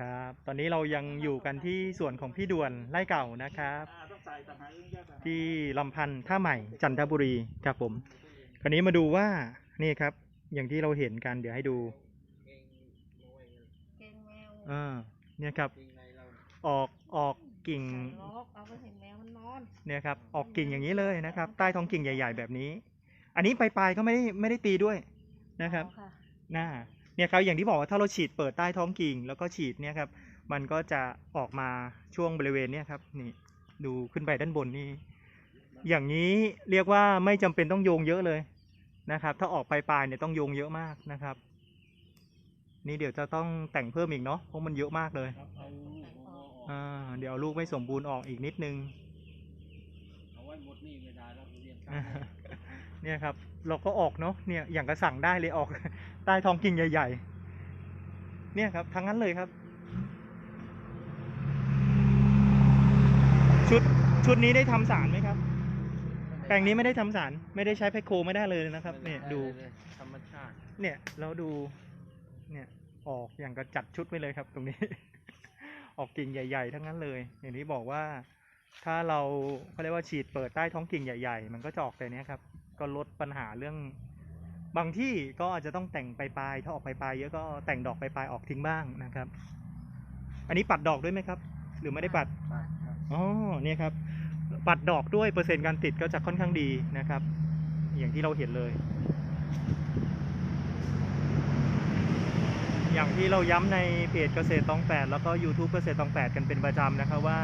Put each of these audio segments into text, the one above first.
ครับ ตอนนี้เรายังอยู่กันที่ส่วนของพี่ด่วนไร่เก่านะครับอ่าต้องใส่ต่างหากเรื่องแยกต่างหากที่ลำพันธ์ท่าใหม่จันทบุรีครับผม คราวนี้มาดูว่านี่ครับ อย่างที่เราเห็นกันเดี๋ยวให้ดูเก่งแมวอ่าเนี่ยครับ ออกออกกิ่งใส่ล็อกเอาไปเห็นแมวมันนอนเนี่ยครับ ออกกิ่งอย่างนี้เลยนะครับ ใต้ท้องกิ่งใหญ่ ๆ แบบนี้ อันนี้ปลายๆก็ไม่ได้ไม่ได้ตีด้วยนะครับเอาค่ะหน้า เนี่ยครับอย่างที่บอกว่าถ้าเราฉีดเปิดใต้ท้องกิ่ง แล้วก็ฉีดเนี่ยครับมันก็จะออกมาช่วงบริเวณเนี่ยครับนี่ดูขึ้นไปด้านบนนี่อย่างนี้เรียกว่าไม่จำเป็นต้องโยงเยอะเลยนะครับ ถ้าออกปลายๆเนี่ยต้องโยงเยอะมากนะครับ นี่เดี๋ยวจะต้องแต่งเพิ่มอีกเนาะเพราะมันเยอะมากเลยครับเอาลูกเอาออกอ่าเดี๋ยวเอาลูกไม่สมบูรณ์ออกอีกนิดนึงเอาไว้หมดนี่ไม่ได้แล้วเรียนอ่า เนี่ยครับ เราก็ออกเนาะเนี่ยอย่างกระสั่งได้เลยออก ใต้ท้องกิ่งใหญ่ ๆ เนี่ยครับทั้งนั้นเลยครับ ชุดชุดนี้ได้ทำสารไหมครับ แปลงนี้ไม่ได้ทำสาร ไม่ได้ใช้แพคโคไม่ได้เลยนะครับ เนี่ยดูธรรมชาติเนี่ยเราดู เนี่ยออกอย่างกระจัดชุดไปเลยครับ ตรงนี้ ออกกิ่งใหญ่ ๆ ทั้งนั้นเลย อย่างที่บอกว่าถ้าเราเขาเรียกว่าฉีดเปิดใต้ท้องกิ่งใหญ่ ๆ มันก็จะออกแต่เนี้ยครับ ก็ลดปัญหาเรื่อง บางที่ก็อาจจะต้องแต่งปลายๆถ้าออกปลายๆเยอะก็แต่งดอกปลายๆออกทิ้งบ้างนะครับ อันนี้ปัดดอกด้วยไหมครับ หรือไม่ได้ปัดอ๋อเนี่ยครับ ปัดดอกด้วยเปอร์เซ็นต์การติดก็จะค่อนข้างดีนะครับ อย่างที่เราเห็นเลย อย่างที่เราย้ำในเพจเกษตรตองแปดแล้วก็ YouTube เกษตรตองแปดกันเป็นประจำนะครับว่า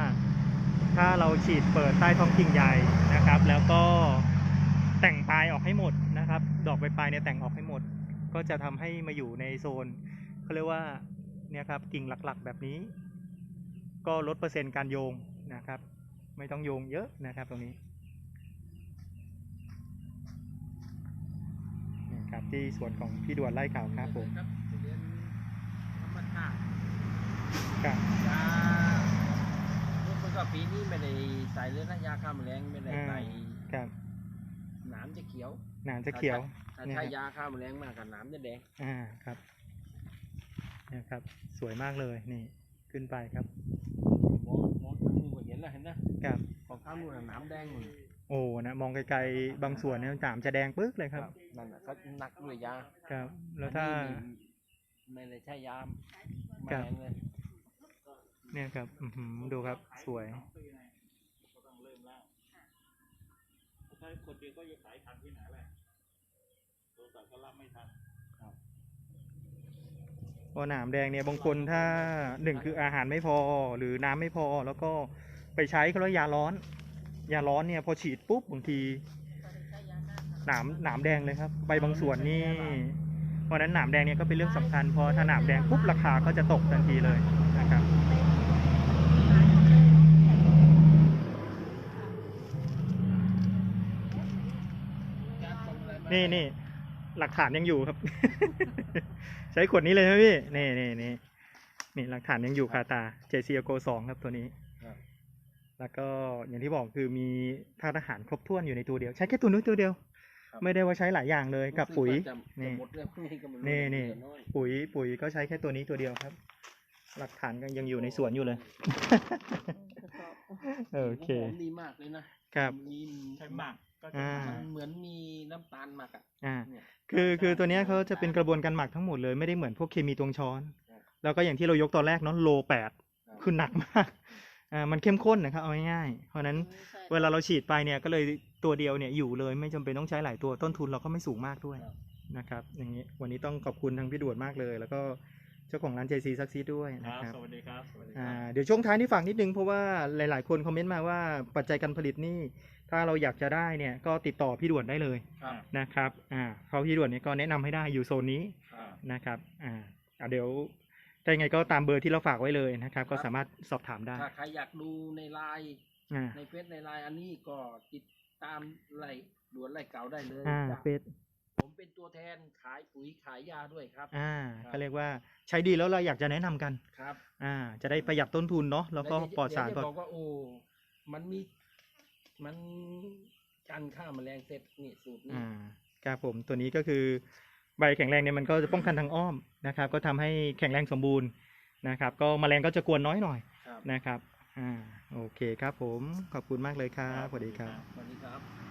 ถ้าเราฉีดเปิดใต้ท้องกิ่งใหญ่นะครับ แล้วก็ แต่งปลายออกให้หมดนะครับ ดอกปลายๆเนี่ยแต่งออกให้หมด ก็จะทำให้มาอยู่ในโซนเขาเรียกว่าเนี่ยครับกิ่งหลักๆแบบนี้ ก็ลดเปอร์เซ็นต์การโยงนะครับ ไม่ต้องโยงเยอะนะครับตรงนี้นี่ครับที่สวนของพี่ด่วนไร่ขาวครับผมครับเรียนธรรมชาติครับยาลูกมันก็ปีนี้ไม่ได้ใส่เลยนะยาฆ่าแมลงไม่ได้ใส่ครับห นามจะเขียวหนามจะเขียว ถ้าเนี่ย ใช้ครับยาฆ่าแมลงมากกับหนามจะแดง อ่าครับเนี่ยครับ สวยมากเลยนี่ ขึ้นไปครับมองมองทางนู้นก็เห็นแล้วเห็นนะครับ ของข้างนู้นน่ะหนามแดงหมดโอ้นะมองไกลๆบางส่วนเนี่ยหนามจะแดงปึ๊กเลยครับ นั่นน่ะเขาหนักด้วยยาครับ แล้วถ้า อันนี้ไม่ได้ใช้ยาแมครับลงเลย เนี่ยครับ อื้อหือดูครับ สวย ถ้าคนเดียวก็จะขายทันที่ไหนแหละโทรศัพท์ก็รับไม่ทันพอหนามแดงเนี่ยบางคนถ้าหนึ่งคืออาหารไม่พอหรือน้ำไม่พอ แล้วก็ไปใช้เขาเรียกยาร้อน ยาร้อนเนี่ยพอฉีดปุ๊บบางทีหนามหนามแดงเลยครับ ใบบางส่วนนี่เพราะฉะนั้นหนามแดงเนี่ยก็เป็นเรื่องสำคัญเพราะถ้าหนามแดงปุ๊บราคาก็จะตกทันทีเลยนะครับ นี่นี่หลักฐานยังอยู่ครับ ใช้ขวดนี้เลยไหมพี่ นี่นี่นี่นี่หลักฐานยังอยู่คาตา JC a g o 2ครับตัวนี้ครับแล้วก็อย่างที่บอกคือมีธาตุอาหารครบถ้วนอยู่ในตัวเดียว ใช้แค่ตัวนู้นตัวเดียว ไม่ได้ว่าใช้หลายอย่างเลยกับปุ๋ยรู้สึว่าจะนี่จะหมดแล้วพรุ่งนี้ก็ไม่รู้นี่นี่เหลืออยปุ๋ยปุ๋ยก็ใช้แค่ตัวนี้ตัวเดียวครับ หลักฐานก็ยังอยู่ในสวนอยู่เลย โอเคหอมดีมากเลยนะครับมีใช่หมัก ก็จะอ่ามั นเหมือนมีน้ำตาลหมักอะอ่า เนี่ยคือคือตัวเนี้ยเขาจะเป็นกระบวนการหมักทั้งหมดเลยไม่ได้เหมือนพวกเคมีตวงช้อน แล้วก็อย่างที่เรายกตอนแรกเนาะโลแปดคือหนักมากอ่ามันเข้มข้นนะครับเอาง่ายๆเพราะฉะนั้นเวลาเราฉีดไปเนี่ยก็เลยตัวเดียวเนี่ยอยู่เลยไม่จำเป็นต้องใช้หลายตัวต้นทุนเราก็ไม่สูงมากด้วยนะครับ อย่างนี้วันนี้ต้องขอบคุณทางพี่ด่วนมากเลย แล้วก็ เจ้าของร้าน JC ซักซีด้วยคนะรับครับสวัสดีครับสวัสดีคอ่ารับเดี๋ยวช่วงท้ายนี่ฝากนิดนึงเพราะว่าหลาย ๆ คนคอมเมนต์มาว่าปัจจัยการผลิตนี่ ถ้าเราอยากจะได้เนี่ยก็ติดต่อพี่ด่วนได้เลยครับนะครับอ่าเขาพี่ด่วนเนี่ยก็แนะนำให้ได้อยู่โซนนี้ครับ นะครับอ่าอ่าเดี๋ยวถ้ายังไงก็ตามเบอร์ที่เราฝากไว้เลยนะครับ ก็สามารถสอบถามได้ถ้าใครอยากดูในไลน์อ่าในเฟซในไลน์อันนี้ก็ติดตามไล่ด่วนไล่เก่าได้เลยอ่าจ้ะเฟซผมเป็น ตัวแทนขายปุ๋ยขายยาด้วยครับ อ่าครับเขาเรียกว่าใช้ดีแล้วเราอยากจะแนะนำกันครับ อ่า จะได้ประหยัดต้นทุนเนาะแล้วก็เดี๋ยปลอดสารเดี๋ยวปลอดจะบอกว่าโอ้มันมีมันกันฆ่าแมลงเสร็จนี่สูตรนี้อ่าครับผมตัวนี้ก็คือใบแข็งแรงเนี่ยมันก็จะป้องกันทางอ้อมนะครับ ก็ทำให้แข็งแรงสมบูรณ์นะครับ ก็แมลงก็จะกวนน้อยหน่อยครับนะครับ อ่า โอเคครับผม ขอบคุณมากเลยครับ สวัสดีครับ สวัสดีครับ